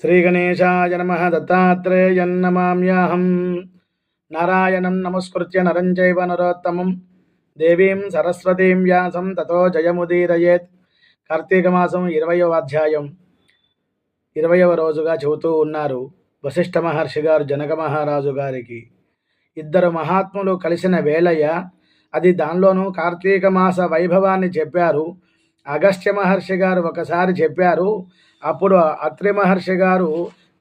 శ్రీగణేశాయ నమ దత్తాత్రేయన్నమామ్యాహం నారాయణం నమస్కృత్య నరం చైవ నరోత్తమం. దేవీం సరస్వతీం వ్యాసం తతో జయముదీరయేత్. కార్తీక మాసం ఇరవయవ అధ్యాయం. ఇరవయవ రోజుగా చెబుతూ ఉన్నారు వశిష్ఠ మహర్షి గారు జనక మహారాజు గారికి. ఇద్దరు మహాత్ములు కలిసిన వేళయ్య అది దానిలోనూ కార్తీక మాస వైభవాన్ని చెప్పారు. అగస్త్య మహర్షి గారు ఒకసారి చెప్పారు. అప్పుడు అత్రి మహర్షి గారు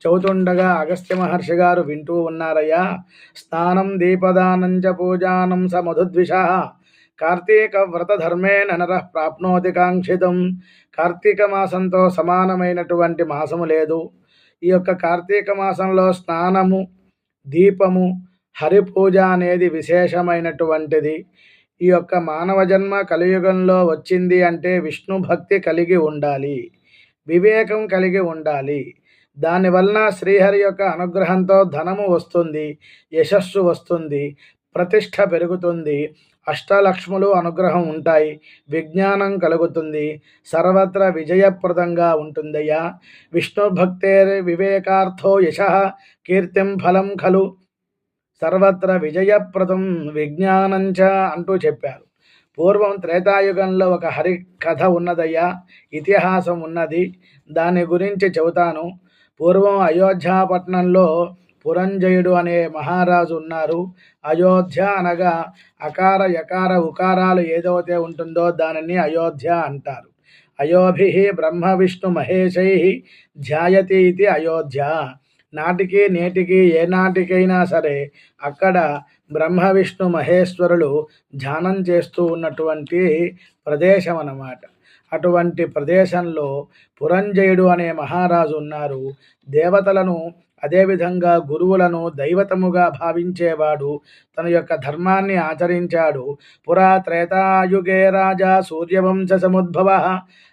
చదువుతుండగా అగస్త్య మహర్షి గారు వింటూ ఉన్నారయ్యా. స్నానం దీపదానంచ పూజానం స మధుద్విష. కార్తీక వ్రతధర్మేణ నర ప్రాప్నోతి కాంక్షితం. కార్తీక మాసంతో సమానమైనటువంటి మాసము లేదు. ఈ యొక్క కార్తీక మాసంలో స్నానము దీపము హరిపూజ అనేది విశేషమైనటువంటిది. ఈ యొక్క మానవ జన్మ కలియుగంలో వచ్చింది అంటే విష్ణు భక్తి కలిగి ఉండాలి వివేకం కలిగి ఉండాలి. దానివలన శ్రీహరి యొక్క అనుగ్రహంతో ధనము వస్తుంది యశస్సు వస్తుంది ప్రతిష్ట పెరుగుతుంది అష్టలక్ష్ములు అనుగ్రహం ఉంటాయి విజ్ఞానం కలుగుతుంది సర్వత్ర విజయప్రదంగా ఉంటుందయ్యా. విష్ణుభక్తే వివేకార్థో యశ కీర్తిం ఫలం ఖలు. సర్వత్ర విజయప్రదం విజ్ఞానంచ అంటూ చెప్పారు. పూర్వం త్రేతాయుగంలో ఒక హరి కథ ఉన్నదయ్యా ఇతిహాసం ఉన్నది. దాని గురించి చెబుతాను. పూర్వం అయోధ్యాపట్నంలో పురంజయుడు అనే మహారాజు ఉన్నారు. అయోధ్య అనగా అకార యకార ఉకారాలు ఏదైతే ఉంటుందో దానిని అయోధ్య అంటారు. అయోభి బ్రహ్మ విష్ణు మహేశై ధ్యాయతి ఇది అయోధ్య. నాటికి నేటికి ఏనాటికైనా సరే అక్కడ బ్రహ్మ విష్ణు మహేశ్వరులు ధ్యానం చేస్తూ ఉన్నటువంటి ప్రదేశం అన్నమాట. అటువంటి ప్రదేశంలో పురంజయుడు అనే మహారాజు ఉన్నారు. దేవతలను అదేవిధంగా గురువులను దైవతముగా భావించేవాడు తన యొక్క ధర్మాన్ని ఆచరించాడు. పురా త్రేతాయుగే రాజా సూర్యవంశ సముద్భవ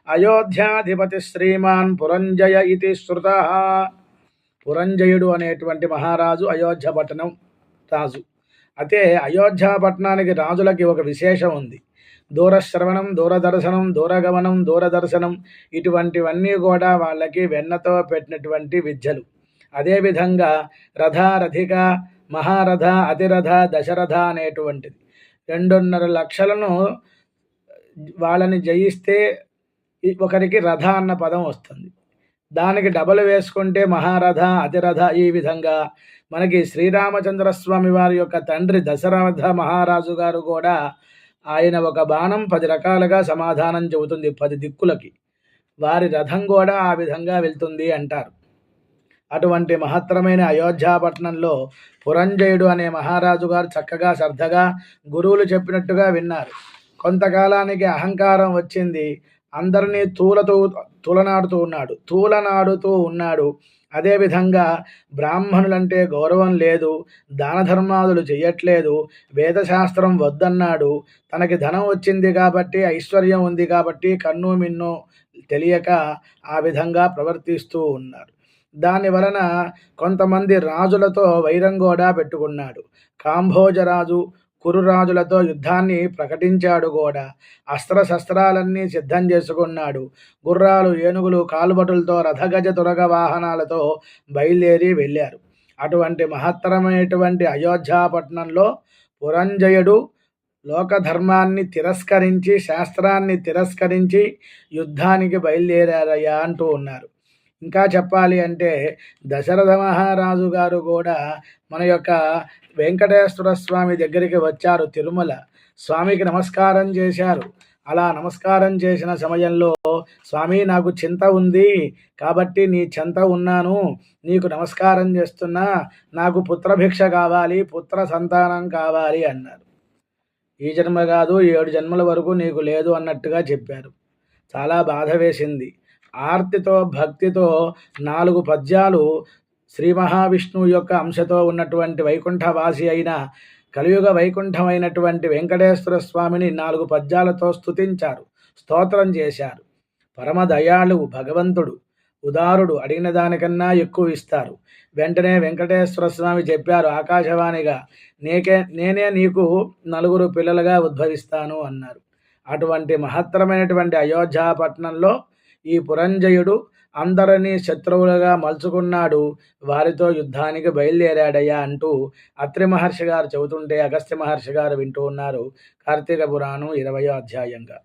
అయోధ్యాధిపతి శ్రీమాన్ పురంజయ ఇది శృత పురంజయుడు అనేటువంటి మహారాజు అయోధ్య పట్టణం రాజు. అయితే అయోధ్య పట్టణానికి రాజులకి ఒక విశేషం ఉంది. దూరశ్రవణం దూరదర్శనం దూరగమనం దూరదర్శనం ఇటువంటివన్నీ కూడా వాళ్ళకి వెన్నతో పెట్టినటువంటి విద్యలు. అదేవిధంగా రథ రథిక మహారథ అతిరథ దశరథ అనేటువంటిది. రెండున్నర లక్షలను వాళ్ళని జయిస్తే ఒకరికి రథ అన్న పదం వస్తుంది. దానికి డబల్ వేసుకుంటే మహారథ అతిరథ ఈ విధంగా. మనకి శ్రీరామచంద్ర స్వామి వారి యొక్క తండ్రి దశరథ మహారాజు గారు కూడా ఆయన ఒక బాణం పది రకాలుగా సమాధానం చెబుతుంది పది దిక్కులకి. వారి రథం కూడా ఆ విధంగా వెళ్తుంది అంటారు. అటువంటి మహత్తరమైన అయోధ్యాపట్నంలో పురంజయుడు అనే మహారాజు గారు చక్కగా శ్రద్ధగా గురువులు చెప్పినట్టుగా విన్నారు. కొంతకాలానికి అహంకారం వచ్చింది. అందరినీ తూలతో తూలనాడుతూ ఉన్నాడు. తూలనాడుతూ ఉన్నాడు. అదేవిధంగా బ్రాహ్మణులంటే గౌరవం లేదు దాన ధర్మాదులు చేయట్లేదు వేదశాస్త్రం వద్దన్నాడు. తనకి ధనం వచ్చింది కాబట్టి ఐశ్వర్యం ఉంది కాబట్టి కన్ను మిన్ను తెలియక ఆ విధంగా ప్రవర్తిస్తూ ఉన్నారు. దాని వలన కొంతమంది రాజులతో వైరం కూడా పెట్టుకున్నాడు. కాంభోజరాజు కురురాజులతో యుద్ధాన్ని ప్రకటించాడు కూడా అస్త్రశస్త్రాలన్నీ సిద్ధం చేసుకున్నాడు. గుర్రాలు ఏనుగులు కాలుబటులతో రథగజ తురగ వాహనాలతో బయలుదేరి వెళ్ళారు. అటువంటి మహత్తరమైనటువంటి అయోధ్యాపట్నంలో పురంజయుడు లోకధర్మాన్ని తిరస్కరించి శాస్త్రాన్ని తిరస్కరించి యుద్ధానికి బయలుదేరారయ్యా అంటూ ఉన్నారు. ఇంకా చెప్పాలి అంటే దశరథ మహారాజు గారు కూడా మన యొక్క వెంకటేశ్వర స్వామి దగ్గరికి వచ్చారు తిరుమల. స్వామికి నమస్కారం చేశారు. అలా నమస్కారం చేసిన సమయంలో స్వామి నాకు చింత ఉంది. కాబట్టి నీ చింత ఉన్నాను. నీకు నమస్కారం చేస్తున్నా. నాకు పుత్రభిక్ష కావాలి. పుత్ర సంతానం కావాలి అన్నారు. ఈ జన్మ కాదు ఏడు జన్మల వరకు నీకు లేదు అన్నట్టుగా చెప్పారు. చాలా బాధ వేసింది. ఆర్తితో భక్తితో నాలుగు పద్యాలు శ్రీ మహావిష్ణువు యొక్క అంశతో ఉన్నటువంటి వైకుంఠవాసి అయిన కలియుగ వైకుంఠమైనటువంటి వెంకటేశ్వర స్వామిని నాలుగు పద్యాలతో స్తుతించారు స్తోత్రం చేశారు. పరమ దయాళువు భగవంతుడు ఉదారుడు అడిగిన దానికన్నా ఎక్కువ ఇస్తారు. వెంటనే వెంకటేశ్వర స్వామి చెప్పారు ఆకాశవాణిగా నీకే నేనే నీకు నలుగురు పిల్లలుగా ఉద్భవిస్తాను అన్నారు. అటువంటి మహత్తరమైనటువంటి అయోధ్యాపట్నంలో ఈ పురంజయుడు అందరినీ శత్రువులుగా మలుచుకున్నాడు. వారితో యుద్ధానికి బయలుదేరాడయ్యా అంటూ అత్రి మహర్షి గారు చెబుతుంటే అగస్త్య మహర్షి గారు వింటూ ఉన్నారు. కార్తీక పురాణం ఇరవయో అధ్యాయంగా.